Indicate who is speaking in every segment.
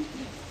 Speaker 1: Thank you.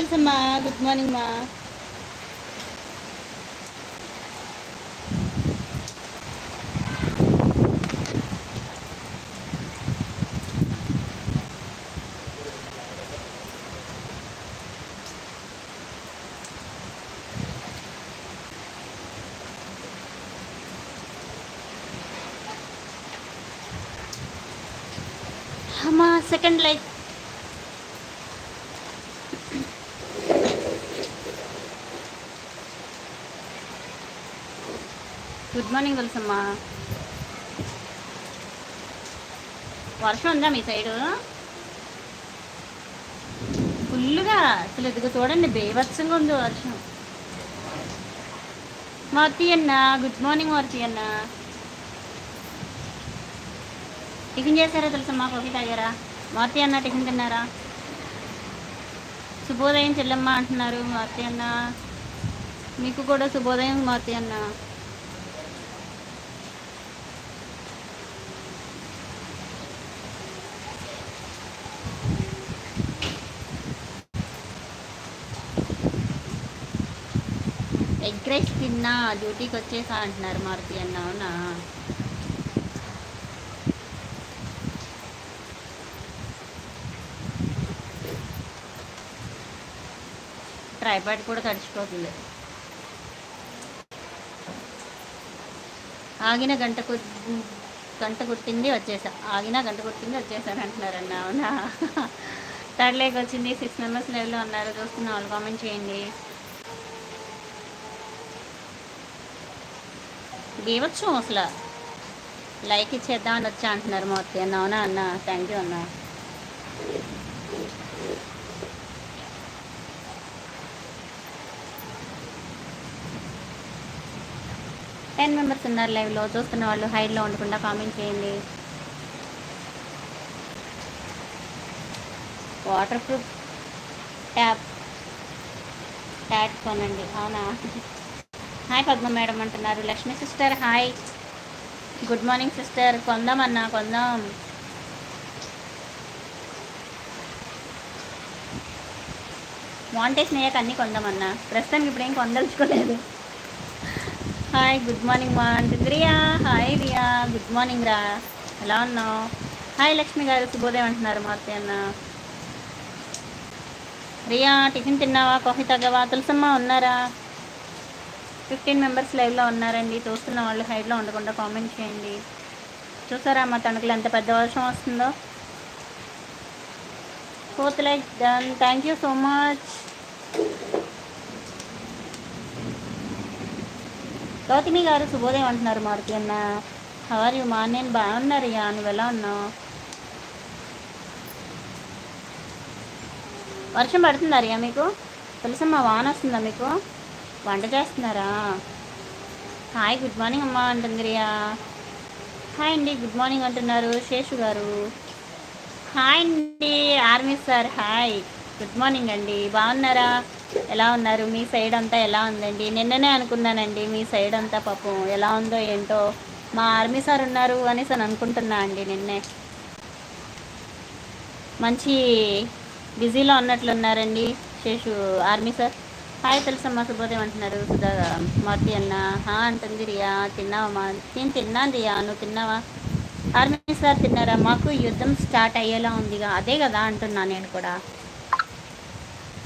Speaker 1: Hi తెలుసమ్మా good morning మా అమ్మా సెకండ్ లైక్ గుడ్ మార్నింగ్ తెలుసమ్మా. వర్షం ఉందా మీ సైడు? ఫుల్గా అసలు ఇదిగో చూడండి బేవత్సంగా ఉంది వర్షం. మారుతి అన్న గుడ్ మార్నింగ్ మారుతి అన్న. టిఫిన్ చేశారా తెలుసమ్మా కాఫీ తాగారా? మారుతి అన్న టిఫిన్ తిన్నారా? శుభోదయం చెల్లమ్మ అంటున్నారు మారుతి అన్న. మీకు కూడా శుభోదయం మారుతి అన్న. రైస్ తిన్నా డ్యూటీకి వచ్చేసా అంటున్నారు మారుతి అన్న అవునా? ట్రైపాడ్ కూడా తడిచిపోతుంది. ఆగిన గంట గంట కొట్టింది వచ్చేసా. ఆగిన గంట కొట్టింది వచ్చేసాను అంటున్నారన్న అవునా? థర్డ్ వచ్చింది సిక్స్ మెంబర్స్ లెవెల్లో ఉన్నారు. చూస్తున్న వాళ్ళు కామెంట్ చేయండి. బీవచ్చు అసలు. లైక్ ఇచ్చేద్దాం అని వచ్చా అంటున్నారు మూర్తి అన్న అవునా అన్న? థ్యాంక్ యూ అన్న. టెన్ మెంబర్స్ ఉన్నారు లైవ్లో. చూస్తున్న వాళ్ళు హైడ్లో ఉండకుండా కామెంట్ చేయండి. వాటర్ ప్రూఫ్ ట్యాప్ ట్యాప్ కొనండి. అవునా? హాయ్ పద్మ మేడం అంటున్నారు. Lakshmi sister hi. Good morning sister. కొందాం అన్నా కొందాం. మాంటేషన్ అయ్యాక అన్నీ కొందామన్నా. ప్రస్తుతానికి ఇప్పుడు ఏం కొందలుచుకోలేదు హాయ్ గుడ్ మార్నింగ్ మా అంటుంది Riya hi Riya good morning రా. ఎలా ఉన్నావు? హాయ్ లక్ష్మి గారు శుభోదయం అంటున్నారు మా అన్న. రియా టిఫిన్ తిన్నావా? కాఫీ తగ్గవా తులసమ్మ ఉన్నారా? ఫిఫ్టీన్ మెంబర్స్ లైవ్లో ఉన్నారండి. చూస్తున్న వాళ్ళు హైడ్లో ఉండకుండా కామెంట్ చేయండి. చూసారా మా తణుకులు ఎంత పెద్ద వర్షం వస్తుందో? Fourth like done thank you so much Gautami గారు శుభోదయం అంటున్నారు మారుతి అన్న. హవర్ యు మా నేను బాగున్నారు యా నువ్వు ఎలా ఉన్నావు? వర్షం పడుతుందా రియా మీకు? తెలుసమ్మా వాన వస్తుందా మీకు? వంట చేస్తున్నారా? హాయ్ గుడ్ మార్నింగ్ అమ్మా అంటుంది రియా హాయ్ అండి గుడ్ మార్నింగ్ అంటున్నారు శేషు గారు. హాయ్ అండి army sir hi. Good morning అండి బాగున్నారా? ఎలా ఉన్నారు? మీ సైడ్ అంతా ఎలా ఉందండి? నిన్ననే అనుకున్నానండి మీ సైడ్ అంతా పాపం ఎలా ఉందో ఏంటో. మా ఆర్మీ సార్ ఉన్నారు అనేసి అని అనుకుంటున్నా అండి నిన్నే. మంచి బిజీలో ఉన్నట్లున్నారండి శేషు ఆర్మీ సార్. హాయ్ తెలుసమ్మా శుభోదయం అంటున్నారు. సుధా మారుతి అన్న. హా అంటుంది రియా. తిన్నావమ్మా? నేను తిన్నాను రియా. నువ్వు తిన్నావా? ఆర్మీ సార్ తిన్నారా? మాకు యుద్ధం స్టార్ట్ అయ్యేలా ఉందిగా. అదే కదా అంటున్నా నేను కూడా.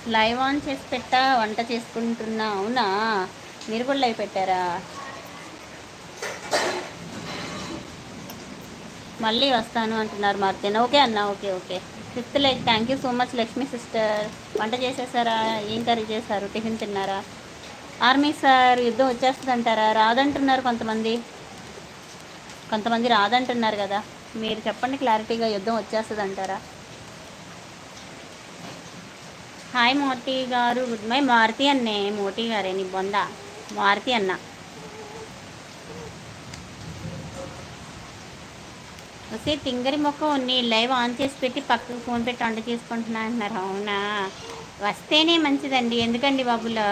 Speaker 1: లైవ్ ఆన్ చేసి పెట్టా వంట చేసుకుంటున్నా. అవునా? మీరు కూడా లైవ్ పెట్టారా? మళ్ళీ వస్తాను అంటున్నారు మార్తెన్. ఓకే అన్న okay okay. Fifth like thank you so much Lakshmi sister వంట చేసేసారా? ఏం కర్రీ చేశారు? టిఫిన్ తిన్నారా? ఆర్మీ సార్ యుద్ధం వచ్చేస్తుంది అంటారా రాదంటున్నారు కొంతమంది. కొంతమంది రాదంటున్నారు కదా. మీరు చెప్పండి క్లారిటీగా యుద్ధం వచ్చేస్తుంది అంటారా హాయ్ మోటీ గారు. గుడ్ మై మారుతి అన్నే మోటీ గారే నీ బొంద. మారుతి అన్న. వస్తే తింగరి మొక్క ఉన్ని లైవ్ ఆన్ చేసి పెట్టి పక్కకు ఫోన్ పెట్టి వంట చేసుకుంటున్నా అంటున్నారు. అవునా? వస్తేనే మంచిదండి. ఎందుకండి బాబులో?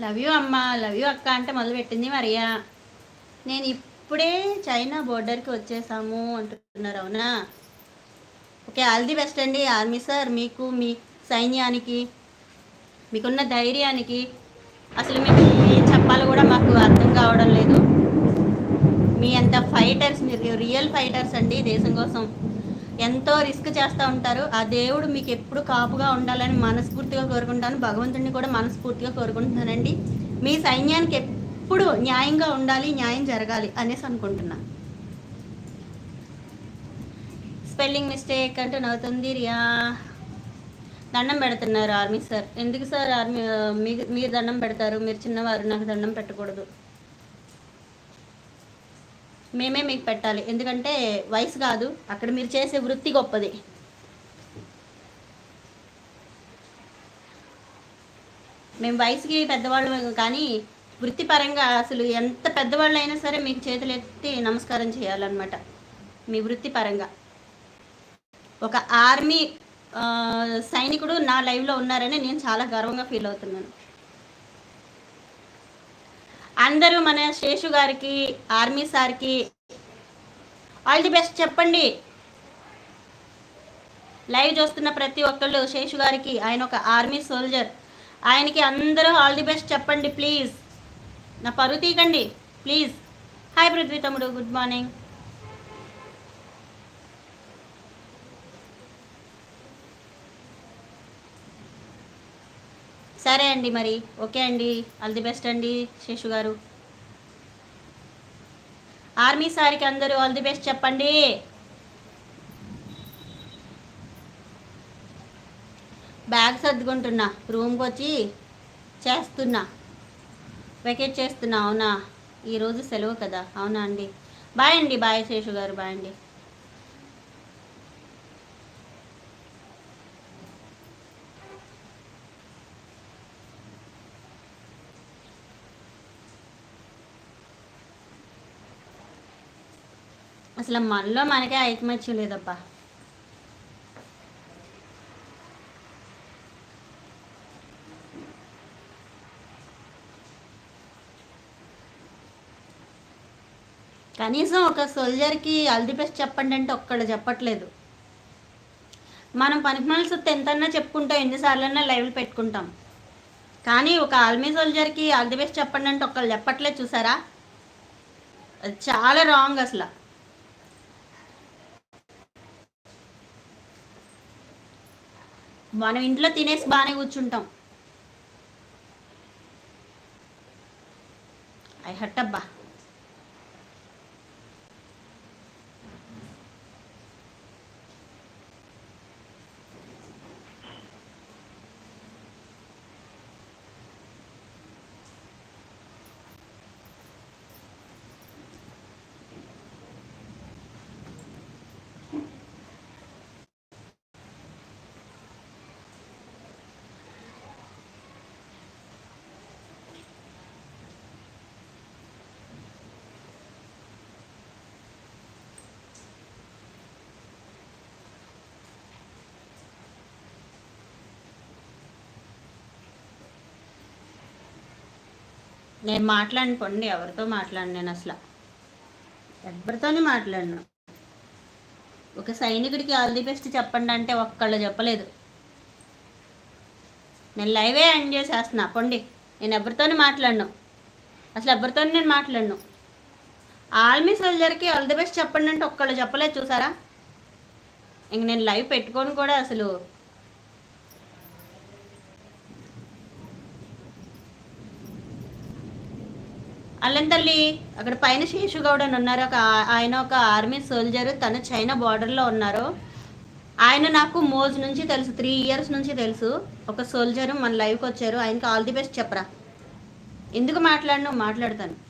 Speaker 1: లవ్ యూ అమ్మ. లవ్ యూ అక్క అంటే మొదలుపెట్టింది మరియా. నేను ఇప్పుడే చైనా బోర్డర్కి వచ్చేసాము అంటున్నారు అవునా? ఓకే ఆల్ ది బెస్ట్ అండి. ఆర్మీ సార్ మీకు మీ సైన్యానికి మీకున్న ధైర్యానికి అసలు మీకు ఏం చెప్పాలో కూడా మాకు అర్థం కావడం లేదు. మీ అంత ఫైటర్స్ మీరు రియల్ ఫైటర్స్ అండి దేశం కోసం. ఎంతో రిస్క్ చేస్తూ ఉంటారు. ఆ దేవుడు మీకు ఎప్పుడు కాపుగా ఉండాలని మనస్ఫూర్తిగా కోరుకుంటాను. భగవంతుడిని కూడా మనస్ఫూర్తిగా కోరుకుంటున్నానండి. మీ సైన్యానికి ఎప్పుడు న్యాయంగా ఉండాలి న్యాయం జరగాలి అనేసి అనుకుంటున్నా. స్పెల్లింగ్ మిస్టేక్ అంటే నవ్వుతుంది రియా. దండం పెడుతున్నారు ఆర్మీ సార్. ఎందుకు సార్ ఆర్మీ మీరు దండం పెడతారు? మీరు చిన్నవారు నాకు దండం పెట్టకూడదు. మేమే మీకు పెట్టాలి. ఎందుకంటే వయసు కాదు. అక్కడ మీరు చేసే వృత్తి గొప్పది. మేము వయసుకి పెద్దవాళ్ళు కానీ వృత్తిపరంగా అసలు ఎంత పెద్దవాళ్ళు అయినా సరే మీకు చేతులు ఎత్తి నమస్కారం చేయాలన్నమాట. మీ వృత్తిపరంగా. ఒక ఆర్మీ సైనికుడు నా లైవ్లో ఉన్నారని నేను చాలా గర్వంగా ఫీల్ అవుతున్నాను. అందరూ మన శేషు గారికి ఆర్మీ సార్కి ఆల్ ది బెస్ట్ చెప్పండి. లైవ్ చూస్తున్న ప్రతి ఒక్కళ్ళు శేషు గారికి ఆయన ఒక ఆర్మీ సోల్జర్ ఆయనకి అందరూ ఆల్ ది బెస్ట్ చెప్పండి ప్లీజ్ నా పరువు తీకండి ప్లీజ్ హాయ్ పృథ్వీ తమ్ముడు గుడ్ మార్నింగ్ సరే అండి మరి. ఓకే అండి. ఆల్ ది బెస్ట్ అండి శేషు గారు. ఆర్మీ సార్కి అందరూ ఆల్ ది బెస్ట్ చెప్పండి. బ్యాగ్ సర్దుకుంటున్నా. రూమ్కి వచ్చి చేస్తున్నా. వెకేట్ చేస్తున్నా. అవునా? ఈరోజు సెలవు కదా. అవునా అండి? బాయ్ అండి. బాయ్ శేషు గారు. బాయ్ అండి. అసలు మనలో మనకే ఐకమత్యం లేదబ్బా. కనీసం ఒక సోల్జర్కి అల్దిపెస్ట్ బెస్ట్ చెప్పండి అంటే ఒక్కళ్ళు చెప్పట్లేదు. మనం పనికిమాల సొత్తు ఎంతన్నా చెప్పుకుంటాం ఎన్నిసార్లన్నా లైవ్లు పెట్టుకుంటాం. కానీ ఒక ఆర్మీ సోల్జర్కి అల్దిపెస్ట్ బెస్ట్ చెప్పండి అంటే ఒక్కళ్ళు చెప్పట్లేదు చూసారా? అది చాలా రాంగ్ అసలు. మనం ఇంట్లో తినేసి బాగానే కూర్చుంటాం. ఐ హట్టబ్బా నేను మాట్లాడిన ఎవరితో మాట్లాడి నేను అసలు. ఎవరితోనే మాట్లాడను. ఒక సైనికుడికి ఆల్ ది బెస్ట్ చెప్పండి అంటే ఒక్కళ్ళు చెప్పలేదు. నేను లైవే ఎండ్ చేసేస్తున్నా. పండి నేను ఎవరితోనే మాట్లాడను. అసలు ఎవరితోనే నేను మాట్లాడను. ఆర్మీ సోల్జర్కి ఆల్ ది బెస్ట్ చెప్పండి అంటే ఒక్కళ్ళు చెప్పలేదు చూసారా? ఇంక నేను లైవ్ పెట్టుకొని కూడా అసలు అల్లం తల్లి అక్కడ పైన శేషుగౌడ్ అని ఉన్నారు. ఒక ఆయన ఒక ఆర్మీ సోల్జర్ తను చైనా బార్డర్లో ఉన్నారు. ఆయన నాకు మోజ్ నుంచి తెలుసు త్రీ ఇయర్స్ నుంచి తెలుసు. ఒక సోల్జర్ మన లైవ్కి వచ్చారు. ఆయనకి ఆల్ ది బెస్ట్ చెప్పరా. ఎందుకు మాట్లాడను? మాట్లాడతాను.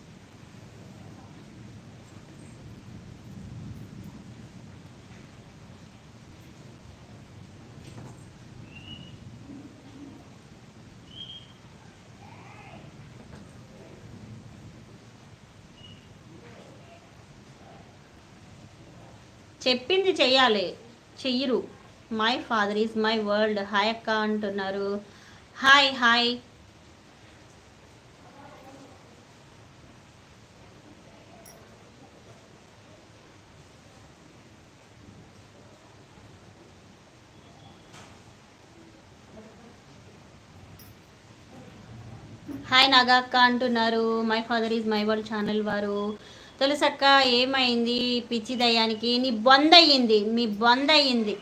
Speaker 1: చెప్పింది చెయ్యాలి చెయ్యరు. My father is my world hi అక్క అంటున్నారు. హాయ్ హాయ్ హాయ్ నాగక్క అంటున్నారు. My father is my world channel వారు. తెలుసక్క ఏమైంది? పిచ్చి దయ్యానికి నీ బంద్ అయ్యింది మీ బొంద అయ్యింది.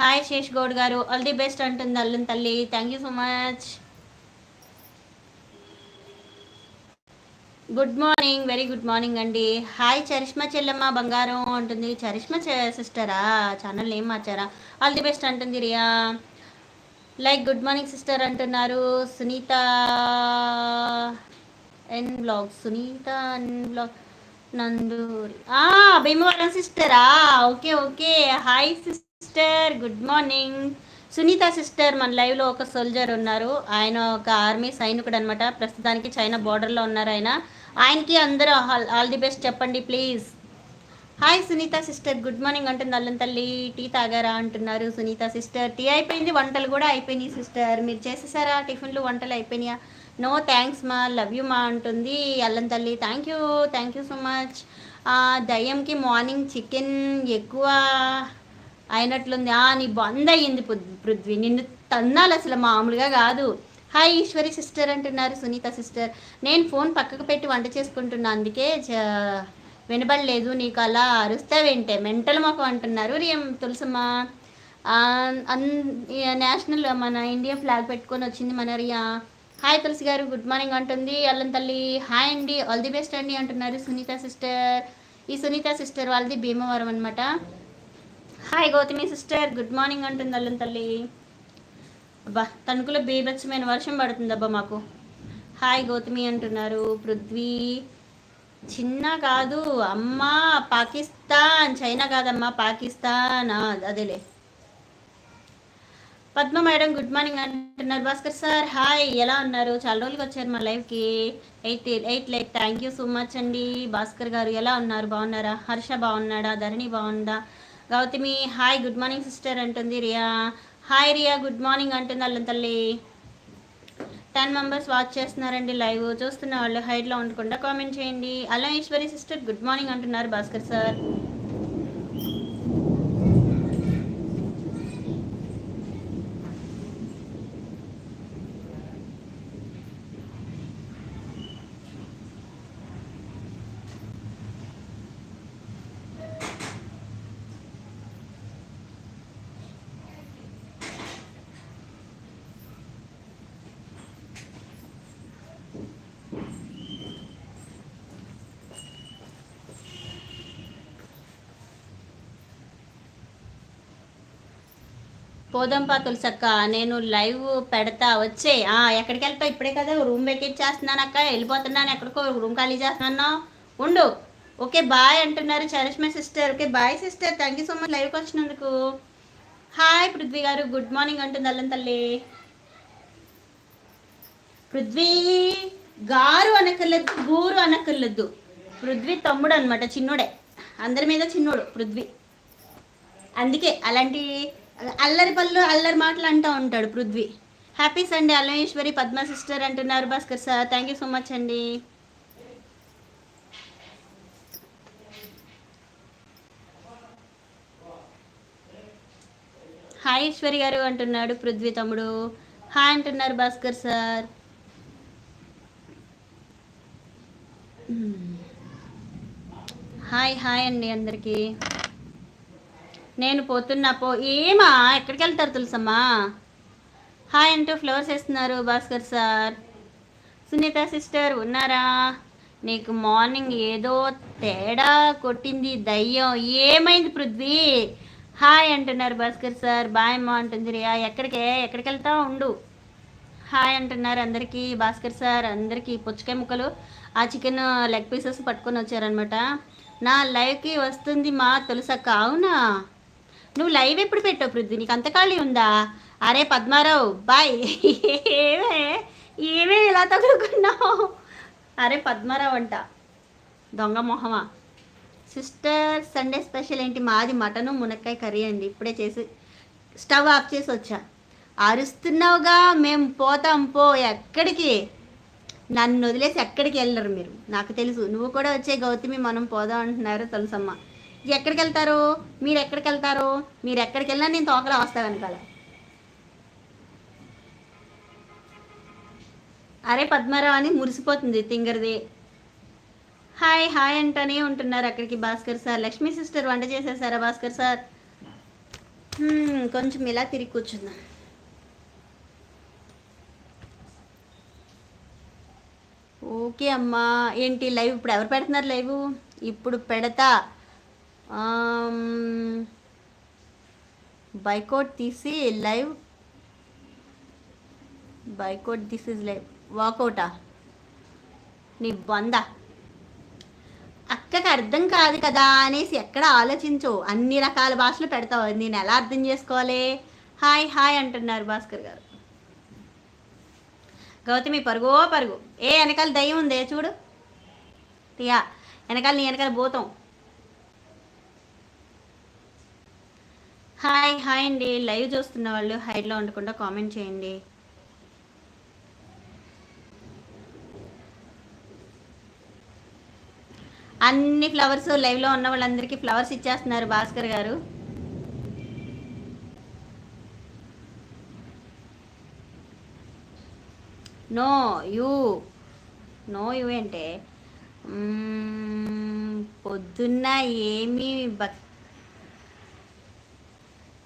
Speaker 1: హాయ్ శేష్ గౌడ్ గారు ఆల్ ది బెస్ట్ అంటుంది అల్లుని తల్లి. Thank you so much good morning very good morning అండి. హాయ్ చరిష్మా చెల్లమ్మ బంగారం అంటుంది. చరిష్మా సిస్టరా ఛానల్ ఏం మార్చారా? ఆల్ ది బెస్ట్ అంటుంది Riya. Like good morning sister అంటున్నారు. Sunitha N blog Sunitha N blog Nanduri. Bhimavaram సిస్టరా okay okay. Hi sister good morning Sunitha sister మన లైవ్లో ఒక సోల్జర్ ఉన్నారు. ఆయన ఒక ఆర్మీ సైనికుడు అనమాట ప్రస్తుతానికి చైనా బార్డర్లో ఉన్నారు ఆయన. ఆయనకి అందరూ ఆల్ ది బెస్ట్ చెప్పండి please hi Sunitha sister good morning అంటుంది అల్లం తల్లి. టీ తాగారా అంటున్నారు సునీత సిస్టర్ టీ అయిపోయింది వంటలు కూడా అయిపోయినాయి సిస్టర్ మీరు చేసేసారా? టిఫిన్లు వంటలు అయిపోయినాయా? నో థ్యాంక్స్ మా లవ్ యూ మా అంటుంది అల్లం తల్లి. Thank you thank you so much దయ్యంకి morning chicken ఎక్కువ అయినట్లుంది. నీ బంద్ అయ్యింది పృథ్వీ. నిన్ను తన్నాలి అసలు మామూలుగా కాదు. హాయ్ ఈశ్వరి సిస్టర్ అంటున్నారు సునీత సిస్టర్ నేను ఫోన్ పక్కకు పెట్టి వంట చేసుకుంటున్నా అందుకే వినబడలేదు. నీకు అలా అరుస్తావేంటే మెంటల్ మొక్క అంటున్నారు రేం తులసమ్మా. నేషనల్ మన ఇండియా ఫ్లాగ్ పెట్టుకొని వచ్చింది మన రియా. హాయ్ తులసి గారు గుడ్ మార్నింగ్ అంటుంది. అల్లం తల్లి హాయ్ అండి. ఆల్ ది బెస్ట్ అండి అంటున్నారు సునీత సిస్టర్ ఈ సునీత సిస్టర్ వాళ్ళది భీమవరం అనమాట hi Gautami sister good morning అంటుంది అల్లం తల్లి. అబ్బా తణుకులో బీభత్సమైన వర్షం పడుతుంది అబ్బా మాకు. హాయ్ గౌతమి అంటున్నారు. పృథ్వీ చిన్న కాదు అమ్మా పాకిస్తాన్ చైనా కాదమ్మా పాకిస్తాన్ అదేలే. పద్మ మేడం గుడ్ మార్నింగ్ అంటున్నారు. Bhaskar sir hi. ఎలా ఉన్నారు? చాలా రోజులకి వచ్చారు మా లైఫ్కి eight eight like thank you so much అండి. భాస్కర్ గారు ఎలా ఉన్నారు? బాగున్నారా? హర్ష బాగున్నాడా? ధరణి బాగుందా? Gautami hi. Good morning sister అంటుంది Riya. Hi Riya good morning అంటుంది అల్లం తల్లి. టెన్ మెంబర్స్ వాచ్ చేస్తున్నారండి లైవ్. చూస్తున్న వాళ్ళు హైట్లో ఉండకుండా కామెంట్ చేయండి. అల్లం ఈశ్వరి సిస్టర్ గుడ్ మార్నింగ్ అంటున్నారు భాస్కర్ సార్. పోదంపా తులసక్క నేను లైవ్ పెడతా వచ్చే. ఎక్కడికి వెళ్తా ఇప్పుడే కదా రూమ్ వెకేట్ చేస్తున్నాను అక్క. వెళ్ళిపోతున్నాను ఎక్కడికో రూమ్ ఖాళీ చేస్తున్నాను. ఉండు. ఓకే బాయ్ అంటున్నారు Charishma sister okay bye sister thank you so much లైవ్కి వచ్చినందుకు హాయ్ పృథ్వీ గారు. గుడ్ మార్నింగ్ అంటుంది అల్లం తల్లి. పృథ్వీ గారు అనక్కర్లేదు గూరు అనక్కర్లేదు. పృథ్వీ తమ్ముడు అనమాట చిన్నోడే. అందరి మీద చిన్నోడు పృథ్వీ. అందుకే అలాంటి అల్లరి పళ్ళు అల్లరి మాటలు అంటూ ఉంటాడు Prithvi. Happy Sunday అల్లమేశ్వరి Padma sister అంటున్నారు Bhaskar sir. Thank you so much అండి. హాయ్ ఈశ్వరి గారు అంటున్నాడు పృథ్వీ తమ్ముడు. హాయ్ అంటున్నారు Bhaskar sir. Hmm. Hi hi అండి అందరికీ. నేను పోతున్నా పో ఏమా? ఎక్కడికి వెళ్తారు తులసమ్మా? హాయ్ అంటూ ఫ్లవర్స్ వేస్తున్నారు భాస్కర్ సార్. సునీత సిస్టర్ ఉన్నారా? నీకు మార్నింగ్ ఏదో తేడా కొట్టింది దయ్యం. ఏమైంది పృథ్వీ? హాయ్ అంటున్నారు భాస్కర్ సార్. బాయ్ అమ్మ అంటుంది రియా. ఎక్కడికే? ఎక్కడికి వెళ్తా ఉండు. హాయ్ అంటున్నారు అందరికీ. భాస్కర్ సార్ అందరికీ పుచ్చకాయ ముక్కలు ఆ చికెన్ లెగ్ పీసెస్ పట్టుకొని వచ్చారనమాట నా లైవ్కి వస్తుంది మా తులసక్క అవునా? నువ్వు లైవ్ ఎప్పుడు పెట్టావు పృథ్వీ? నీకు అంత ఖాళీ ఉందా? అరే పద్మారావు బాయ్ ఏమే? ఏమే ఇలా తగులుకున్నావు? అరే పద్మారావు అంట దొంగ మొహమా. సిస్టర్ సండే స్పెషల్ ఏంటి? మాది మటను మునక్కాయ కర్రీ అండి. ఇప్పుడే చేసి స్టవ్ ఆఫ్ చేసి వచ్చా. అరుస్తున్నావుగా మేము పోతాం పో. ఎక్కడికి? నన్ను వదిలేసి ఎక్కడికి వెళ్ళరు మీరు? నాకు తెలుసు. నువ్వు కూడా వచ్చే గౌతమి మనం పోదాం అంటున్నారు తెలుసమ్మా. ఎక్కడికి వెళ్తారు మీరు ఎక్కడికి వెళ్తారు మీరు ఎక్కడికి వెళ్ళినా నేను తోకలా వస్తా వెనకాల. అరే పద్మారావు అని మురిసిపోతుంది తింగర్ది. హాయ్ హాయ్ అంటూనే ఉంటున్నారు అక్కడికి భాస్కర్ సార్. లక్ష్మీ సిస్టర్ వంట చేసేసారా భాస్కర్ సార్? కొంచెం ఇలా తిరిగి కూర్చుందాం. ఓకే అమ్మా. ఏంటి లైవ్ ఇప్పుడు ఎవరు పెడుతున్నారు లైవ్? ఇప్పుడు పెడతా. బైకోట్ తీసి లైవ్. Boycott is live. వాకౌటా? నీ బొంద అక్కకి అర్థం కాదు కదా అనేసి ఎక్కడ ఆలోచించవు. అన్ని రకాల భాషలు పెడతావు. నేను ఎలా అర్థం చేసుకోవాలి? హాయ్ హాయ్ అంటున్నారు భాస్కర్ గారు. గౌతమి పరుగో పరుగు. ఏ వెనకాల దయ్యం ఉందే చూడు. టియా వెనకాల నీ వెనకాల పోతాం హాయ్ హాయ్ అండి. లైవ్ చూస్తున్న వాళ్ళు హైడ్లో ఉండకుండా కామెంట్ చేయండి. అన్ని ఫ్లవర్స్ లైవ్లో ఉన్న వాళ్ళందరికీ ఫ్లవర్స్ ఇచ్చేస్తున్నారు భాస్కర్ గారు. నో యూ నో యూ అంటే పొద్దున్న ఏమి భక్తి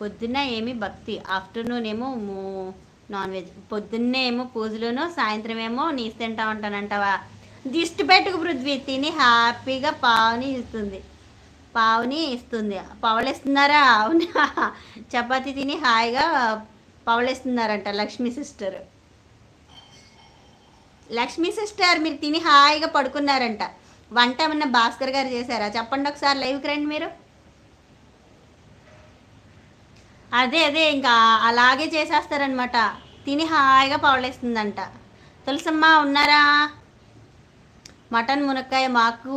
Speaker 1: పొద్దున్న ఏమి భక్తి ఆఫ్టర్నూన్ ఏమో మూ- నాన్ వెజ్. పొద్దున్నే ఏమో పూజలును సాయంత్రం ఏమో నీసి తింటా ఉంటానంటావా? దిష్టి పెట్టుకు పృథ్వీ తిని హ్యాపీగా పావుని ఇస్తుంది. పావుని ఇస్తుంది. పవలేస్తున్నారా? అవునా? చపాతి తిని హాయిగా పవలేస్తున్నారంట లక్ష్మీ సిస్టర్. లక్ష్మీ సిస్టర్ మీరు తిని హాయిగా పడుకున్నారంట. వంట ఏమన్నా భాస్కర్ గారు చేశారా? చెప్పండి ఒకసారి లైవ్కి రండి మీరు. అదే అదే ఇంకా అలాగే చేసేస్తారనమాట తిని హాయిగా పౌలేస్తుందంట తులసమ్మ ఉన్నారా? మటన్ మునక్కాయ మాకు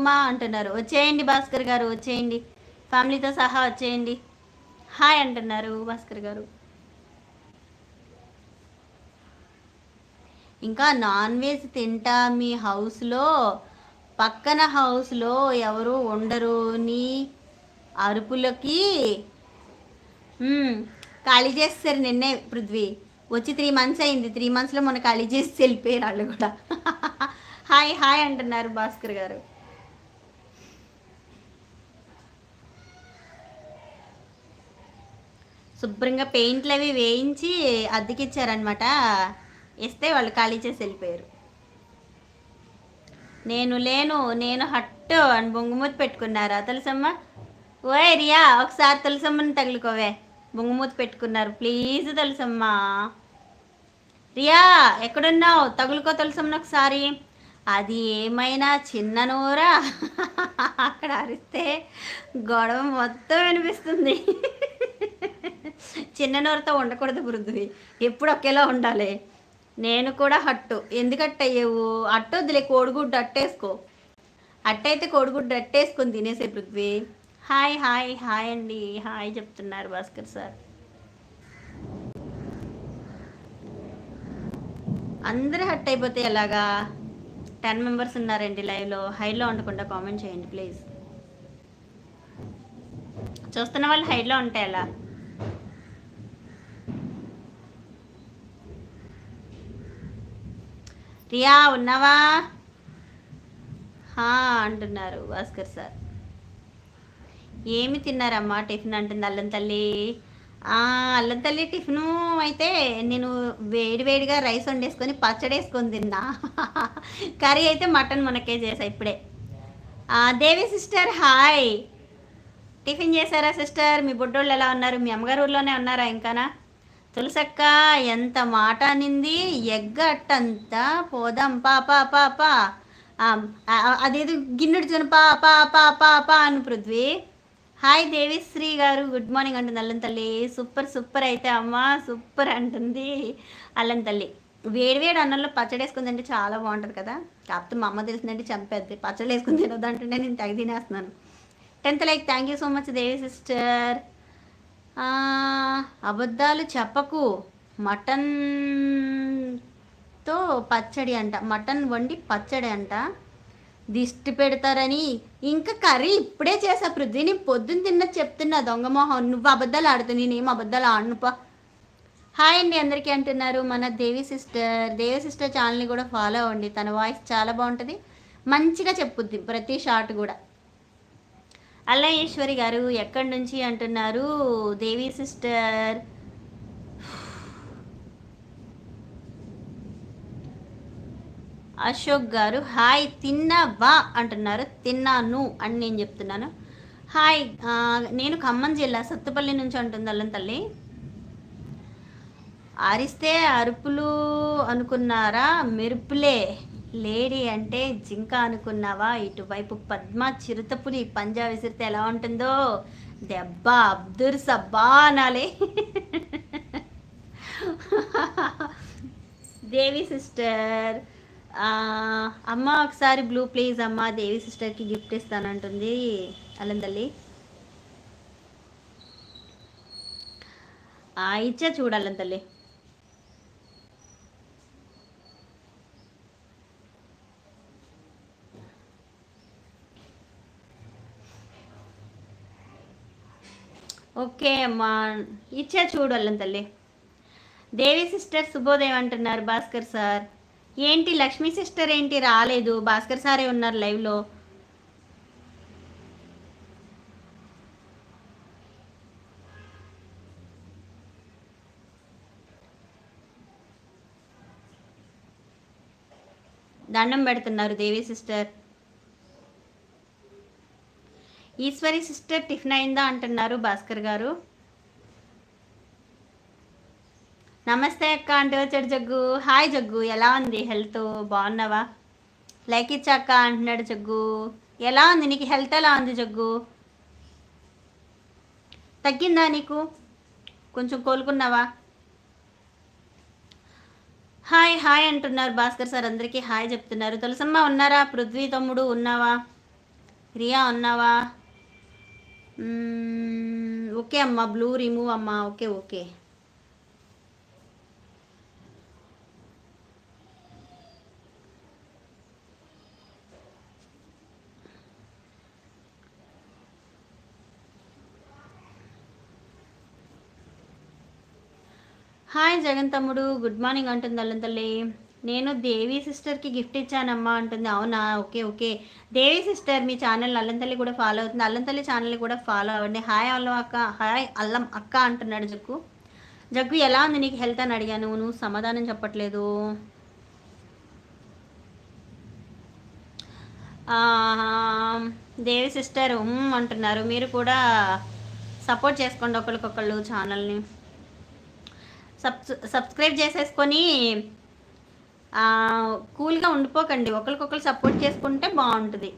Speaker 1: మా అంటున్నారు. వచ్చేయండి భాస్కర్ గారు వచ్చేయండి. ఫ్యామిలీతో సహా వచ్చేయండి. హాయ్ అంటున్నారు భాస్కర్ గారు. ఇంకా నాన్ వెజ్ తింటా మీ హౌస్లో? పక్కన హౌస్లో ఎవరు ఉండరు. నీ అరుపులకి ఖాళీ చేస్తారు నిన్నే పృథ్వీ. వచ్చి త్రీ మంత్స్ అయింది. త్రీ మంత్స్లో మొన్న ఖాళీ చేసి వెళ్ళిపోయారు వాళ్ళు కూడా. హాయ్ హాయ్ అంటున్నారు భాస్కర్ గారు. శుభ్రంగా పెయింట్లు అవి వేయించి అద్దెకిచ్చారనమాట ఇస్తే వాళ్ళు ఖాళీ చేసి వెళ్ళిపోయారు. నేను లేను నేను హట్టు అని బొంగుమూతి పెట్టుకున్నారా తులసమ్మ? ఓయ్ రియా ఒకసారి తులసమ్మని తగులుకోవే. ముంగుమూత పెట్టుకున్నారు. ప్లీజ్ తెలుసమ్మా. రియా ఎక్కడున్నావు? తగులుకో తెలుసమ్మ ఒకసారి. అది ఏమైనా చిన్న నోరా? అక్కడ అరిస్తే గొడవ మొత్తం వినిపిస్తుంది. చిన్న నోరుతో ఉండకూడదు పృథ్వీ ఎప్పుడు ఒకేలా ఉండాలి. నేను కూడా హట్టు. ఎందుకు అట్టయ్యేవు వద్దులే కోడిగుడ్డు అట్టేసుకో. అట్టయితే కోడిగుడ్డు అట్టేసుకొని తినేసే పృథ్వీ. హాయ్ హాయ్ హాయ్ అండి. హాయ్ చెప్తున్నారు భాస్కర్ సార్. అందరూ హట్ అయిపోతే ఎలాగా? టెన్ మెంబర్స్ ఉన్నారండి లైవ్లో. హైలో ఉండకుండా కామెంట్ చేయండి ప్లీజ్. చూస్తున్న వాళ్ళు హైలో ఉంటే ఎలా? రియా ఉన్నావా? అంటున్నారు భాస్కర్ సార్. ఏమి తిన్నారమ్మా టిఫిన్ అంటుంది అల్లం తల్లి. అల్లం తల్లి టిఫిను అయితే నేను వేడి వేడిగా రైస్ వండేసుకొని పచ్చడి వేసుకొని తిన్నా. కర్రీ అయితే మటన్ మనకే చేసా ఇప్పుడే. Devi sister hi. టిఫిన్ చేశారా సిస్టర్? మీ బుడ్డోళ్ళు ఎలా ఉన్నారు? మీ అమ్మగారు ఊర్లోనే ఉన్నారా ఇంకానా? తులసక్క ఎంత మాట అనింది. ఎగ్గట్టంతా పోదాం పా పా పా పా. అదేదో గిన్నెడు పా పా పా పా పా అని పృథ్వీ. హాయ్ దేవిశ్రీ గారు గుడ్ మార్నింగ్ అంటుంది అల్లం తల్లి. సూపర్ సూపర్ అయితే అమ్మ సూపర్ అంటుంది అల్లం తల్లి. వేడివేడి అన్నంలో పచ్చడి వేసుకుని తింటే చాలా బాగుంటుంది కదా. కాకపోతే మా అమ్మ తెలిసిందంటే చంపేద్ది. పచ్చడి వేసుకుని తినొద్దు అంటుంటే నేను తగి తినేస్తున్నాను tenth like thank you so much Devi sister. అబద్ధాలు చెప్పకు. మటన్తో పచ్చడి అంట. మటన్ వండి పచ్చడి అంట దిష్టి పెడతారని. ఇంకా కర్రీ ఇప్పుడే చేసా పృథ్వీ. నేను పొద్దున్న తిన్న చెప్తున్నా దొంగమోహన్ నువ్వు అబద్ధాలు ఆడుతుంది నేనేం అబద్ధాలు ఆడనుపా? హాయ్ అండి అందరికీ అంటున్నారు మన దేవి సిస్టర్. దేవి సిస్టర్ ఛానల్ని కూడా ఫాలో అవ్వండి. తన వాయిస్ చాలా బాగుంటుంది. మంచిగా చెప్పుద్ది ప్రతి షాట్ కూడా. అల్లయేశ్వరి గారు ఎక్కడి నుంచి అంటున్నారు? దేవి సిస్టర్. అశోక్ గారు హాయ్ తిన్నావా అంటున్నారు. తిన్నాను అని నేను చెప్తున్నాను. హాయ్ నేను ఖమ్మం జిల్లా సత్తుపల్లి నుంచి అంటుంది అల్లం తల్లి. అరిస్తే అరుపులు అనుకున్నారా? మెరుపులే. లేడీ అంటే జింక అనుకున్నావా? ఇటువైపు పద్మ చిరుతపులి పంజా విసిరితే ఎలా ఉంటుందో? దెబ్బ అబ్దుర్ సబ్బా అనాలి. దేవి సిస్టర్ అమ్మ ఒకసారి బ్లూ ప్లీజ్ అమ్మ దేవి సిస్టర్కి గిఫ్ట్ ఇస్తానంటుంది అల్లం తల్లి. ఇచ్చా చూడాలం తల్లి. ఓకే అమ్మా ఇచ్చా చూడాలం తల్లి. దేవి సిస్టర్ శుభోదయం అంటున్నారు భాస్కర్ సార్. ఏంటి లక్ష్మీ సిస్టర్ ఏంటి? రాలేదు. భాస్కర్ సారే ఉన్నారు లైవ్లో దండం పెడుతున్నారు Devi sister. Eswari sister tiffin అయిందా అంటున్నారు భాస్కర్ గారు. నమస్తే అక్క అంటే వచ్చాడు జగ్గు. హాయ్ జగ్గు ఎలా ఉంది? హెల్త్ బాగున్నావా? లైక్ ఇచ్చా అంటున్నాడు జగ్గు. ఎలా ఉంది? నీకు హెల్త్ ఎలా ఉంది జగ్గు? తగ్గిందా నీకు? కొంచెం కోలుకున్నావా? హాయ్ హాయ్ అంటున్నారు భాస్కర్ సార్. అందరికీ హాయ్ చెప్తున్నారు. తులసమ్మ ఉన్నారా? పృథ్వీ తమ్ముడు ఉన్నావా? రియా ఉన్నావా? ఓకే అమ్మా. బ్లూ రిమూవ్ అమ్మా. Okay okay. హాయ్ జగన్ తమ్ముడు గుడ్ మార్నింగ్ అంటుంది అల్లం తల్లి. నేను దేవి సిస్టర్కి గిఫ్ట్ ఇచ్చానమ్మా అంటుంది. అవునా? Okay okay. దేవి సిస్టర్ మీ ఛానల్ అల్లం తల్లి కూడా ఫాలో అవుతుంది. అల్లం తల్లి ఛానల్ కూడా ఫాలో అవ్వండి. హాయ్ అల్లం అక్క హాయ్ అల్లం అక్క అంటున్నాడు జగ్గు. జగ్గు ఎలా ఉంది నీకు హెల్త్ అని అడిగాను. నువ్వు సమాధానం చెప్పట్లేదు. దేవి సిస్టర్ ఉమ్ అంటున్నారు. మీరు కూడా సపోర్ట్ చేసుకోండి ఒకరికొకళ్ళు ఛానల్ని. సబ్ సబ్స్క్రైబ్ చేసేసుకొని కూల్గా ఉండిపోకండి. ఒకరికొకరు సపోర్ట్ చేసుకుంటే బాగుంటుంది.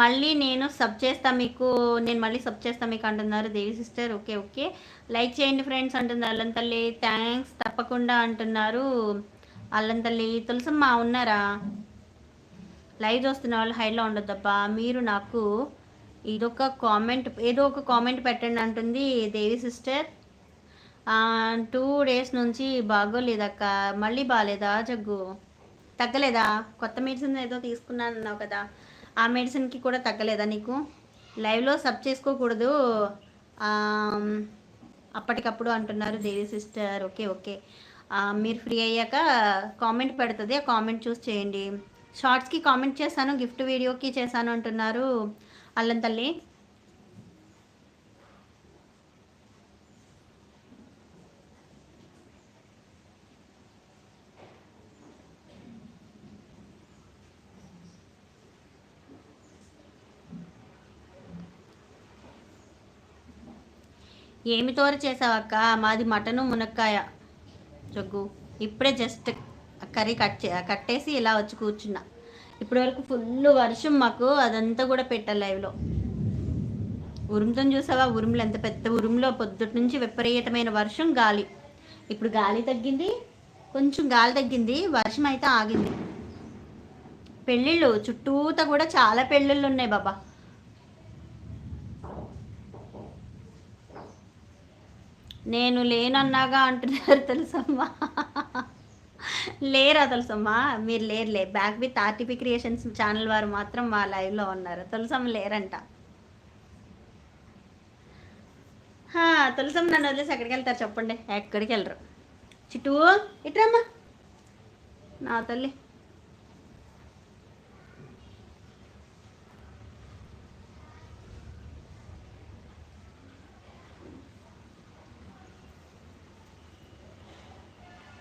Speaker 1: మళ్ళీ నేను సబ్ చేస్తా మీకు నేను మళ్ళీ సబ్ చేస్తా మీకు అంటున్నారు Devi sister. Okay okay. Like చేయండి ఫ్రెండ్స్ అంటున్నారు అల్లం తల్లి. థ్యాంక్స్ తప్పకుండా అంటున్నారు అల్లం తల్లి. తులసమ్మ ఉన్నారా? లైవ్ చూస్తున్న వాళ్ళు హైలో ఉండొద్దబ్బా. మీరు నాకు ఇదొక కామెంట్ ఏదో ఒక కామెంట్ పెట్టండి అంటుంది దేవి సిస్టర్. టూ డేస్ నుంచి బాగోలేదక్క. మళ్ళీ బాగాలేదా జగ్గు? తగ్గలేదా? కొత్త మెడిసిన్ ఏదో తీసుకున్నాను అన్నావు కదా. ఆ మెడిసిన్కి కూడా తగ్గలేదా నీకు? లైవ్లో సబ్ చేసుకోకూడదు. అప్పటికప్పుడు అంటున్నారు దేవి సిస్టర్ ఓకే ఓకే. మీరు ఫ్రీ అయ్యాక కామెంట్ పెడుతుంది. ఆ కామెంట్ చూసి చేయండి. షార్ట్స్కి కామెంట్ చేశాను గిఫ్ట్ వీడియోకి చేశాను అంటున్నారు అల్లం తల్లి. ఏమి తోర చేసావక్క? మాది మటను మునక్కాయ. జగ్గు ఇప్పుడే జస్ట్ కర్రీ కట్ చే కట్టేసి ఇలా వచ్చి కూర్చున్నా. ఇప్పటి వరకు ఫుల్ వర్షం మాకు అదంతా కూడా పెట్టాలి లైవ్లో. ఉరుముతో చూసావా? ఉరుములు ఎంత పెద్ద ఉరుములో పొద్దుటి నుంచి విపరీతమైన వర్షం గాలి. ఇప్పుడు గాలి తగ్గింది కొంచెం గాలి తగ్గింది వర్షం అయితే ఆగింది. పెళ్ళిళ్ళు చుట్టూతా కూడా చాలా పెళ్ళిళ్ళు ఉన్నాయి బాబా. నేను లేనన్నాగా అంటున్నారు తెలుసమ్మా. లేరా తెలుసమ్మా? మీరు లేరులే back with RTP creations channel వారు మాత్రం మా లైవ్లో ఉన్నారు. తెలుసమ్మ లేరంట. హా, తులసమ్మ నన్ను వదిలేసి ఎక్కడికి వెళ్తారు చెప్పండి. ఎక్కడికి వెళ్ళరు. చిట్టు ఇట్రమ్మా నా తల్లి.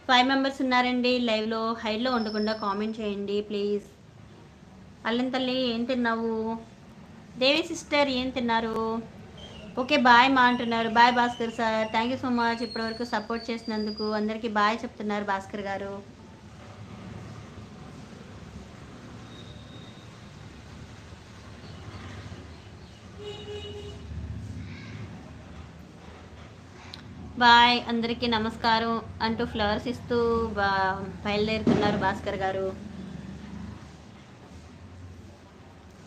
Speaker 1: ఫైవ్ మెంబర్స్ ఉన్నారండి. లైవ్లో హైలో ఉండకుండా కామెంట్ చేయండి ప్లీజ్ అల్లం తల్లి ఏం తిన్నావు? దేవి సిస్టర్ ఏం తిన్నారు? ఓకే బాయ్ మా అంటున్నారు. Bye Bhaskar sir thank you so much ఇప్పటివరకు సపోర్ట్ చేసినందుకు అందరికీ బాయ్ చెప్తున్నారు భాస్కర్ గారు. బాయ్ అందరికీ నమస్కారం అంటూ ఫ్లవర్స్ ఇస్తూ బా బయలుదేరుతున్నారు భాస్కర్ గారు.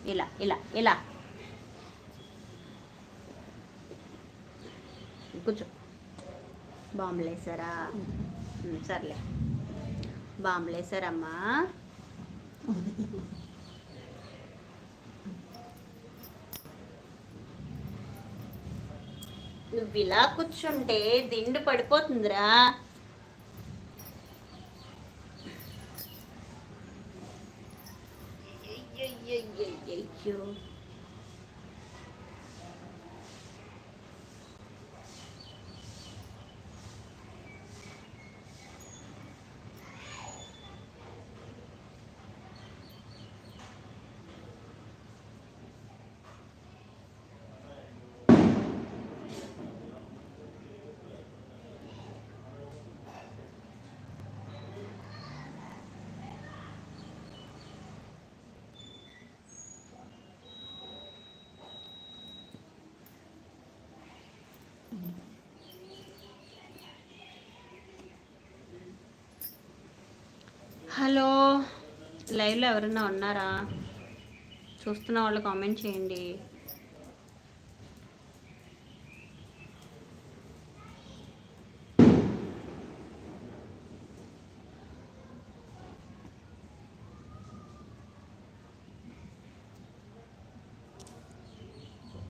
Speaker 1: ఇలా ఇలా ఇలా. కూర్చో. బాంబులేసారా సర్లే. బాంబులేసారమ్మా నువ్వు ఇలా కూర్చుంటే దిండు పడిపోతుందిరా. హలో. లైవ్లో ఎవరైనా ఉన్నారా? చూస్తున్న వాళ్ళు కామెంట్ చేయండి.